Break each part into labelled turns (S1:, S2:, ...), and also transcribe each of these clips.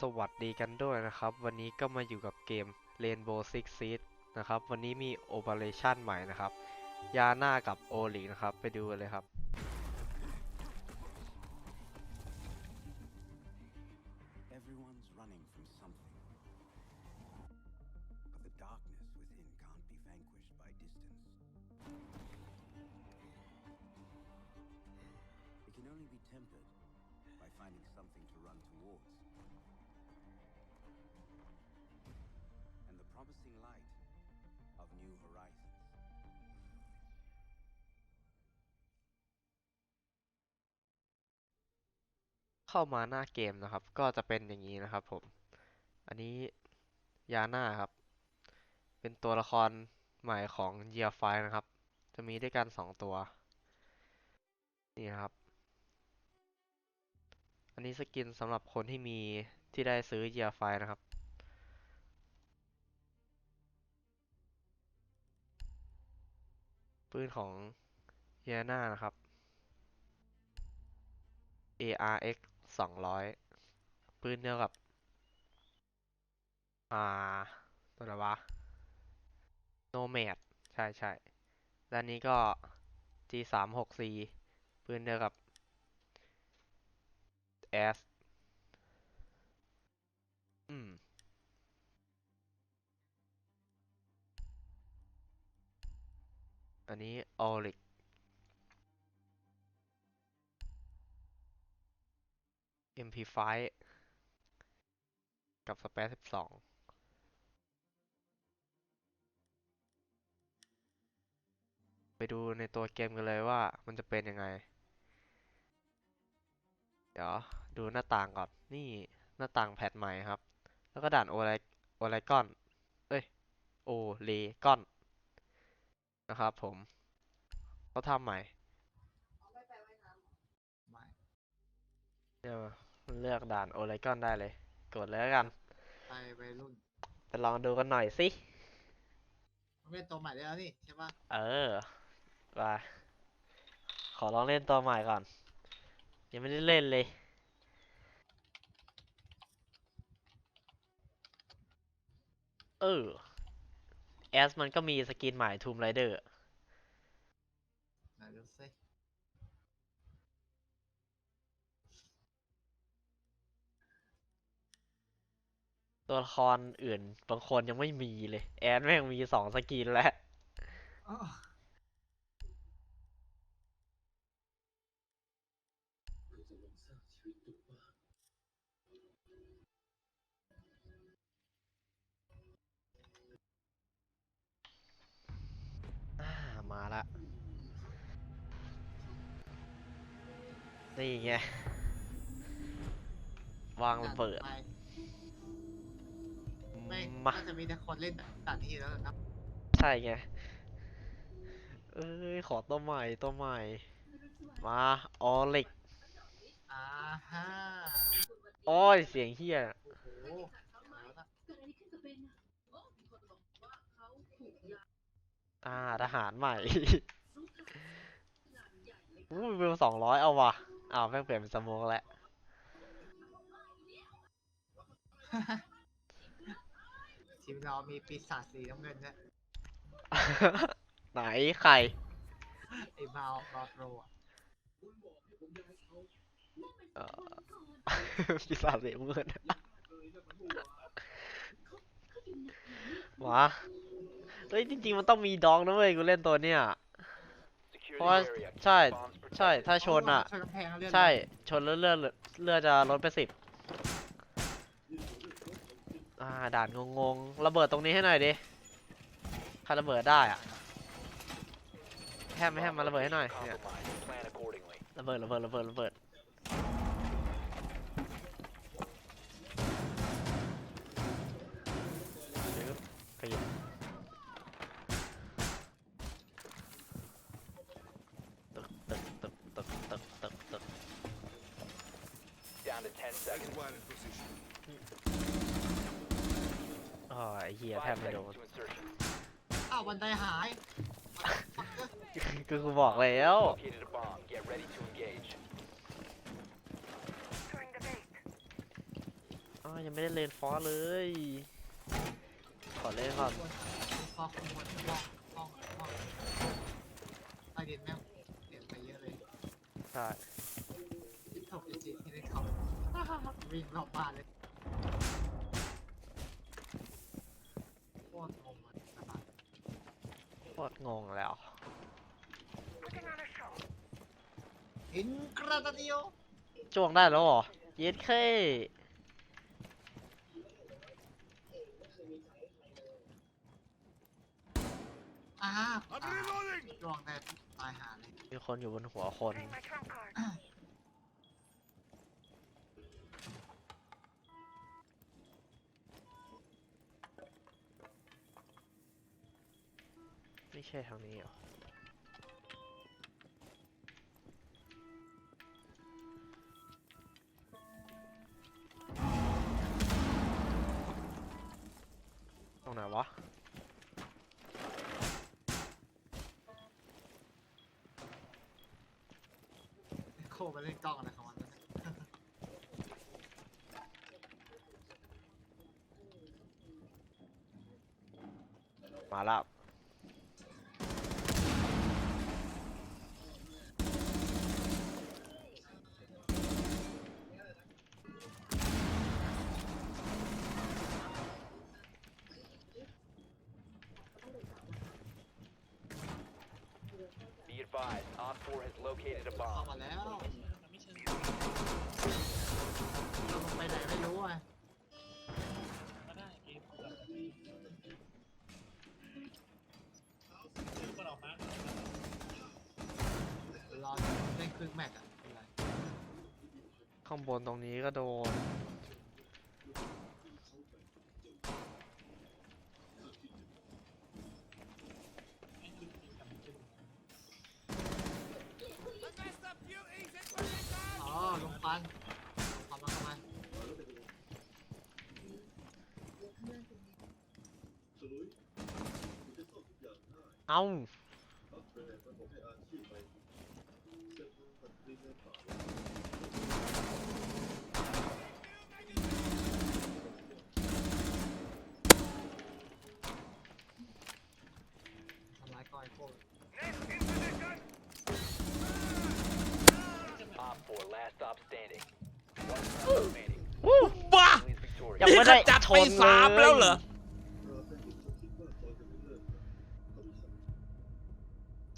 S1: สวัสดีกันด้วยนะครับ วันนี้ก็มาอยู่กับเกม Rainbow Six Siege นะครับ วันนี้มี Operation ใหม่นะครับ ยาน่ากับโอลินะครับ ไปดูกันเลยครับ เข้ามาหน้าเกมนะครับ ก็จะเป็นอย่างนี้นะครับผม อันนี้ยาน่าครับ เป็นตัวละครใหม่ของ Year 5นะครับ จะมีด้วยกันสองตัว นี่นครับ อันนี้สกินสำหรับคนที่มีที่ได้ซื้อ Year 5นะครับปืนของเยน่านะครับ ARX สองร้อยปืนเดียวกับ อ่า ตัวอะไรวะ Nomad ใช่ใช่ด้านนี้ก็ G สามหก C ปืนเดียวกับ S อืมอันนี้ Olic MP5 กับ Space 12ไปดูในตัวเกมกันเลยว่ามันจะเป็นยังไง เดี๋ยวดูหน้าต่างก่อน นี่หน้าต่างแพทใหม่ครับ แล้วก็ด่านโอไลโอไลกอน เอ้ย โอเลกอน นะครับผมเขาทำใหม่
S2: ไม่
S1: เดี๋ยว เลือกด่านโอไลกอนได้เลย กดเลยแล้วกัน
S2: ไปวัยรุ่น
S1: ไปลองดูกันหน่อยสิ
S2: มันเป็นตัวใหม่ได้แล้วนี่ใช่ปะ
S1: เออไปขอลองเล่นตัวใหม่ก่อน ยังไม่ได้เล่นเลย เออแอสมันก็มีสกินใหม่ Tomb Raider
S2: ไหนดูสิ
S1: ตัวละครอื่น บางคนยังไม่มีเลย แอนแม่งมีสองสกินแล้ว
S2: อ้อ
S1: มาละนี่ไงวางระเบิด
S2: ไปไม่
S1: มา
S2: น่าจะมีแต่คนเล่นด่านนี้แล้วนะครับ
S1: ใช่ไง เอ้ย ขอตัวใหม่ตัวใหม่ มาออลิก
S2: อ่าฮะ
S1: โอ้ยเสียงเฮีย
S2: โอ้โหเอาละ
S1: อ่าทหารใหม่ อู้ยเวลสองร้อยเอาว่ะอ้าวแม่งเปลี่ยนเป็นสโมกแล้ว
S2: ทีมเรามีปีศาจสีน้ำเงินนะ
S1: ไหนใคร
S2: ไอ้บาวบาวโรอะ
S1: เอ่อ ปีศาจสีน้ำเงินมาเฮ้ยจริงๆมันต้องมีดองนะเว้ยกูเล่นตัวเนี้ยเพราะว่าใช่ใช่ถ้าชนอะ
S2: ชนกำแพงแล้วเลื่อน
S1: ใช่ ชนแล้วเลือดเลือดจะลดไปสิบ อ่าด่านงงๆระเบิดตรงนี้ให้หน่อยดิใครระเบิดได้อะแฮมไม่แฮมมาระเบิดให้หน่อยเนี่ยระเบิดระเบิดระเบิดระเบิดา
S2: วบันไดหาย
S1: คือกูบอกแล้ว
S3: Located a bomb. Get ready to engage.
S1: เอ้าอยังไม่ได้เลนฟอสเลย ขอเล่นก่อน
S2: ควรฟอกคนหมดห้องห้องห้องใต้ดินแม่งเปลี่ยนไปเยอะเลย
S1: ใช่
S2: ที่ถกจริงๆที่ได้เขาวิ่งรอบบ้านเลยโคตรงงเลยนะครับ
S1: โค ตรงงแล้ว
S2: อินกราตาดิโอ
S1: จ้วงได้แล้วเหรอ เย็ดเค
S2: อ่าตายลวงได้ตายหาเลย
S1: มีคนอยู่บนหัวคน ไม่ใช่ทางนี้เหรอตรงไหนวะ
S2: โคไปเล่นกล้องอะไรของมันวะเนี่ย
S1: มาแล้ว
S3: advised, Op 4 has located a
S2: เข้า
S3: bomb.
S2: มาแล้วเราลงไปไหนไม่รู้อะรอเล่นครึ่งแม็กอะเป็นไร
S1: ข้างบนตรงนี้ก็โดน
S2: ลงฟันข้ามาเข้ามา
S1: เอ้า บ้า
S3: Friendly is victorious.
S1: ยังไม่ได้
S4: นี่ขจัด
S1: ช
S4: ไป
S1: น
S4: สาม
S1: เลย
S4: แล้วเหรอ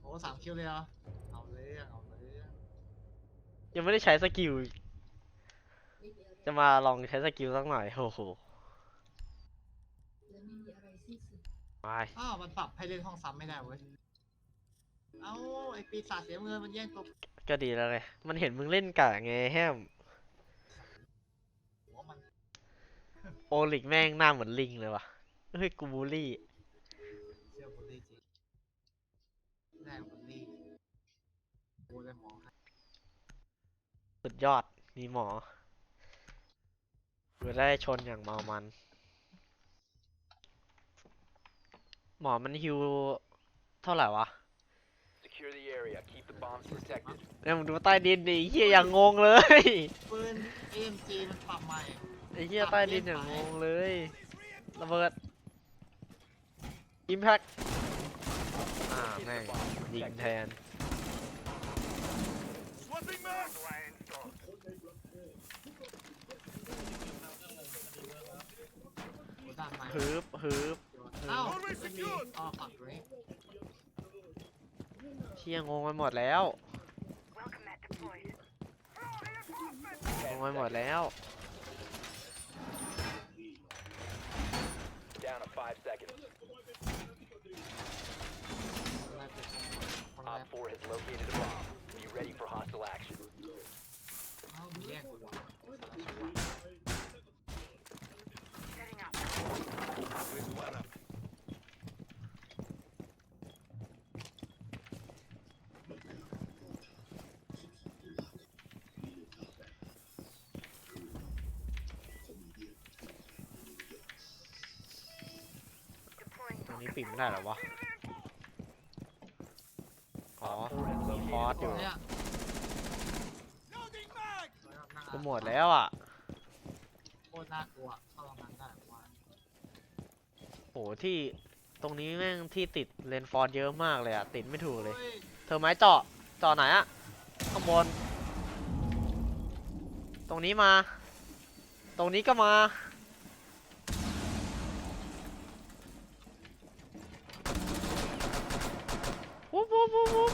S2: โอ้สามคิวเลยเหรอเอาเลยอะเอาเลยอะ
S1: ยังไม่ได้ใช้สกิล จะมาลองใช้สกิลสักหน่อยโอ้โหไป
S2: อ้าวมันปรับให้เล่นห้องซ้ำไม่ได้เว้ย เอ้าไอปีศาจเสียเงินมันแย่งตัว
S1: ก็ดีแล้วไง มันเห็นมึงเล่นกะไงแฮม
S2: หัวมัน
S1: โอ ลิกแม่งหน้าเหมือนลิงเลยว่ะ เฮ้ยกูบูลลี่
S2: เชื่อบุลลี่จริงแน่บุลลี่กูเลยมองให้
S1: สุดยอด มีหมอเพื่อได้ชนอย่างเมามัน หมอมันฮิวเท่าไหร่วะ
S3: Secure the area. Keep the bombs protected.
S1: เนี่ยมึงดูใต้ดินดิเฮียอย่างงงเลย
S2: ปืน AMG มันปรับใหม่
S1: ไอ้เฮียใต้ดินอย่างงงเลยระเบิดอิมแพคอ่า
S3: Get
S1: แม่ง
S3: the bomb
S1: ยิง
S3: protected.
S1: แทน
S2: หัวด้านใหม่
S1: ฮึบฮึบ
S2: เอ้าไม่มีอ๋อฝั่งตรงนี้
S1: เชี่ยงงไปหมดแล้วงงไปหมดแล้ว
S3: Down to 5 seconds.
S2: อะไรเป็นคนแร
S3: Op
S2: ก
S3: 4 has located a bomb. Be ready for hostile action.
S2: เอ้
S1: ปิดไม่ได้เหรอวะ อ๋อ
S3: Op 4 has
S1: มีฟอส
S3: located
S1: อยู่
S3: a
S2: เนี่ย
S1: กูหมดแล้วอะ
S2: โคตรตรน่ากลัวเข้าตรงนั้นได้ผมว่า
S1: โหที่ตรงนี้แม่งที่ติดเลนฟอร์ดเยอะมากเลยอะติดไม่ถูกเลย
S2: เฮ้ย
S1: เธอไม้เจาะเจาะไหนอะข้างบน ตรงนี้มา ตรงนี้ก็มา วุบวุบวุบวุบ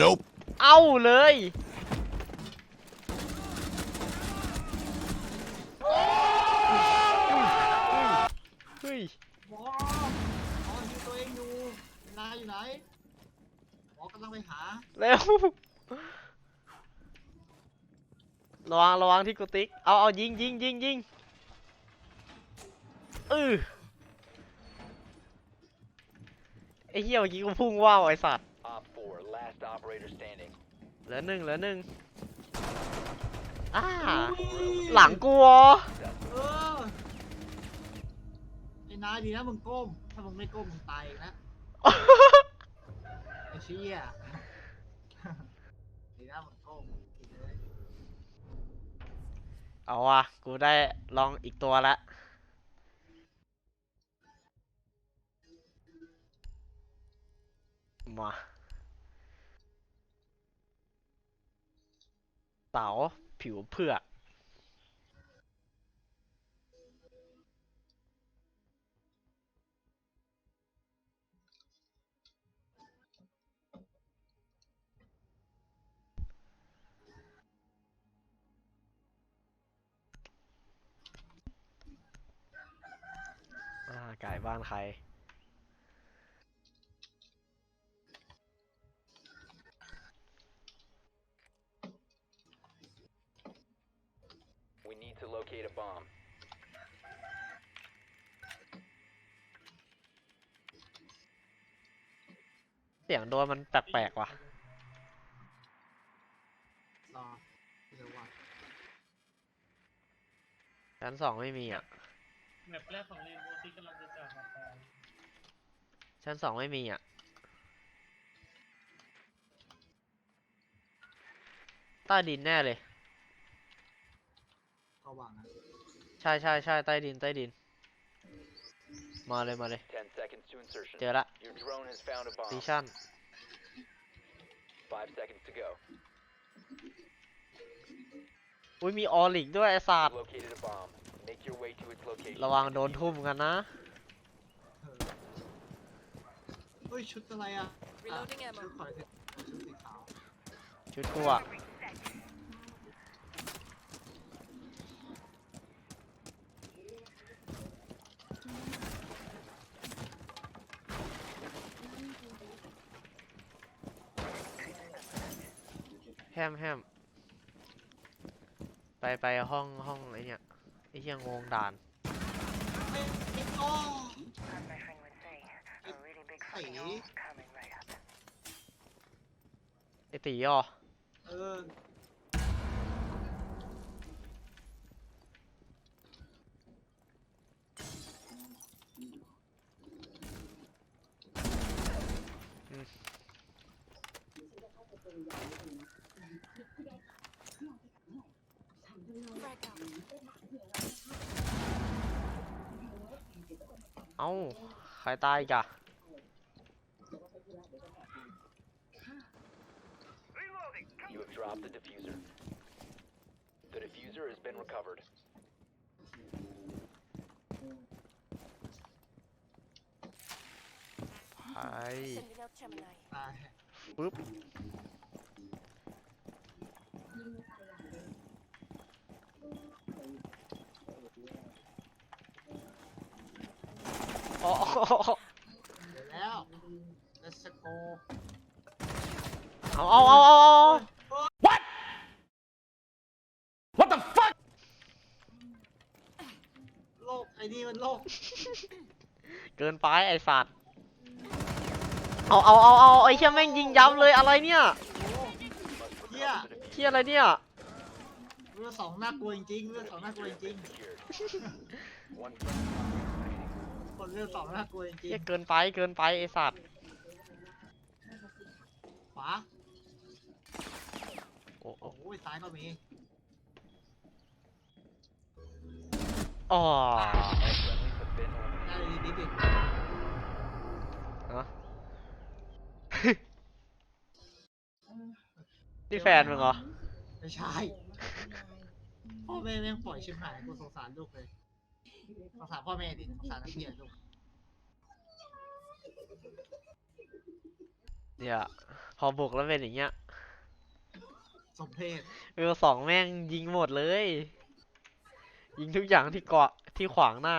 S5: Nope.
S1: เอาเลย เฮ้ย
S2: หมอหมอยิงตัวเองอยู่นายอยู่ไหนหมอกำลังไปหา
S1: เร็ว ระวังระวังที่กูติ๊ก เอาเอายิงยิงยิงยิงเออ ไอ้เหี้ยเมื่อกี้กูพุ่งว่าวไอ้สัตว์
S3: Op 4, last operator standing.
S1: เหลือหนึ่งเหลือหนึ่งอ่าหลังกูเหรอ
S2: เออไอ้นายดีนะมึงก้ม ถ้ามึงไม่ก้มมึงตายอีกนะไอ้เชี่ยดีนะมึงก้มผิดเลย
S1: เอาว่ะกูได้ลองอีกตัวละ มาเต๋าผิวเผือกอ่าไก่บ้านใคร
S3: to locate a bomb.
S1: เสียงโดนมันแปลกๆว่ะ
S2: รอเดี๋ยวว่า
S1: ชั้นสองไม่มีอะ
S4: แมปแรกของเรนโบว์ที่กำลังจะจากมาไป
S1: ชั้นสองไม่มีอะ ใต้ดินแน่เลย
S2: ก็หวังนะ
S1: ใช่ใช่ใช่ใต้ดินใต้ดิน มาเลยมาเลย
S3: 10 seconds to insertion.
S1: เจอละ
S3: Your drone has found a
S1: ซี
S3: bomb.
S1: ชั่น
S3: 5 seconds to go.
S1: อุ้ยมีออลิกด้วยไอ้สัตว์
S3: Located a bomb. Make your way to its location.
S1: ระวังโดนทุ่มกันนะ
S2: เออเฮ้ยชุดอะไรอะ
S6: Reloading
S2: อะ
S6: ammo
S2: ชุดขอยสิชุดสีขาว
S1: ชุดกูอะแแฮมแฮมไปไปห้องห้องไอเนี่ยไอ้เชียงงงด่าน
S2: ไม่ต้อ
S7: อตี
S1: ไอตีอะ
S2: ออื
S6: ม
S1: เอ้าใครตายอีกอะ
S3: You have dropped the diffuser. The diffuser has been recovered.
S1: ไป
S6: Sending out Gemini.
S2: ตาย
S1: ปึ๊บ อ๋อ
S2: เดี๋ยวแล้ว let's go
S1: เอาเอาเอาเอาเอา
S2: โลกไอ้นี่มันโลก
S1: เกินไปไอสัตว์เอาเอาเอาเอาไอเชี่ยแม่งยิงย้ำเลยอะไรเนี่ย
S2: เฮีย
S1: เชี่ยอะไรเนี่ย
S2: เรือสองน่ากลัวจริงๆเรือสองน่ากลัวจริง
S3: Secured. One friendly remaining.
S2: ๆ คนเรือสองน่ากลัวจริง
S1: เชี่ยเกินไปเกินไปไอสัตว์
S2: ๆขวา
S1: โอ้โอ้
S2: โอ้ยซ้ายก็มี
S1: อ๋อ
S3: Friendlies have been eliminated.
S2: ได้ดีดิ
S1: ฮะนี่แฟนมึงเหรอ
S2: ไม่ใช่พ่อแม่แม่งปล่อยชิบหายกูสงสารลูกเลย สงสารพ่อแม่ดิสงสารนักเรียนลูก
S1: เนี่ยพอบุกแล้วเป็นอย่างเงี้ย
S2: สมเพศ
S1: เวลสองแม่งยิงหมดเลย ยิงทุกอย่างที่เกาะที่ขวางหน้า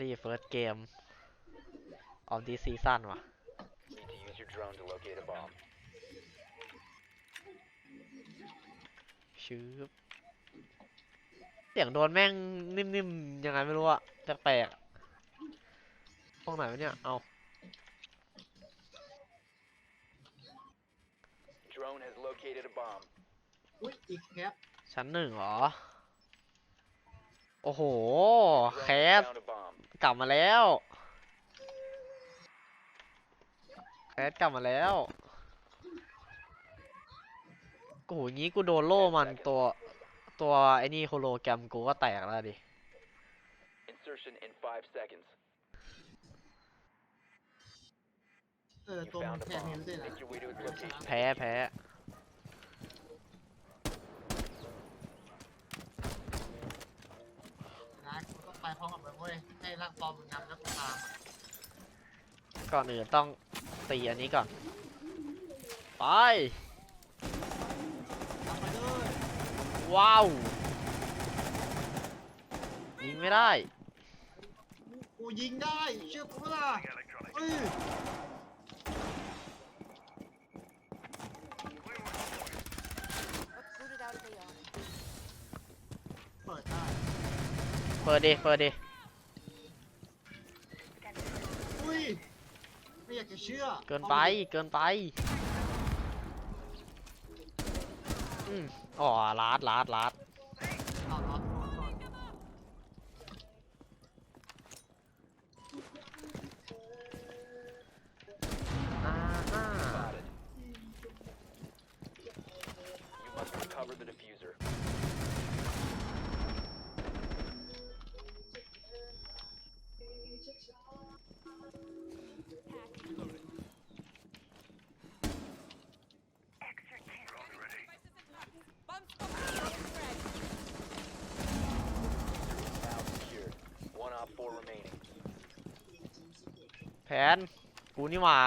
S1: รี่เฟิร์สเกม of this season ว่ะ
S3: Need to use your drone to locate a bomb.
S1: ชืบเสียงโดนแม่งนิ่มๆยังไงไม่รู้อะแปลกๆห้องไหนวะเนี่ย เอา
S3: Drone has located a bomb.
S2: อุ้ยอีกแคป
S1: ชั้นหนึ่งเหรอ โอ้โห
S3: Drone
S1: แค
S3: has
S1: ส
S3: found a bomb.
S1: กลับมาแล้วแคสกลับมาแล้วโอ้โหงี้กูโดนโล่มันตัวตัวไอ้นี่โฮโลแกรมกูก็แตกแล้วดิ
S3: Insertion in five seconds.
S2: เออ
S3: You
S2: ตัวมัน
S3: found a
S2: แค่นี้
S3: bomb.
S2: ด้วยนะ
S3: Make your way to its location.
S1: แพ้แพ้
S2: นะกูต้อง ไปพร้อมกับมันเว้ยให้ร่างปลอมมึงนำแล้วกูตาม
S1: ก่อนอื่นต้องตีอันนี้ก่อน ไป
S2: ตามไปเลย
S1: ว้าวยิงไม่ได้
S2: กูยิงได้เชื่อกูเปะล่าเอ้ย
S6: Uprooted out of the yard.
S2: เปิดได้
S1: เปิดดิเปิดดิ
S2: อุ้ยไม่อยากจะเชื่อ
S1: เกินไปเกินไปอืมอ๋อลาดลาดลาด
S2: เอาเอาเอาเอา
S1: อ่าฮ่า
S3: Spotted. You must recover the diffuser. 'Now secured. One op four remaining.
S1: แผนกูนี่
S2: มา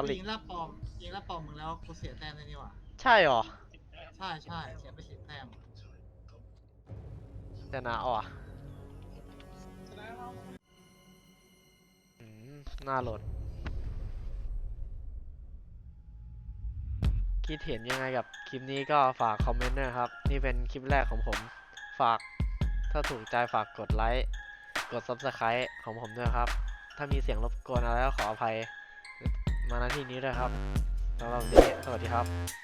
S3: successful.
S1: ออ
S2: กู
S1: ลิ
S2: ยิ
S1: ก
S2: งแล้วปลอมยิงแล้วปลอมมึงแล้วกูเสียแต้มเลยนี่หว่า
S1: ใช่เหรอ
S2: ใช่ใช่เสียไปสิบแต้ม
S1: ชนะอะ
S4: ชนะเรา
S1: อืมน่าโหลด คิดเห็นยังไงกับคลิปนี้ก็ฝากคอมเมนต์ด้วยนะครับ นี่เป็นคลิปแรกของผม ฝาก ถ้าถูกใจฝากกดไลค์ กด Subscribe ของผมด้วยครับ ถ้ามีเสียงรบกวนอะไรก็ขออภัย มาณที่นี้ด้วยครับสำหรับวันนี้สวัสดีครับ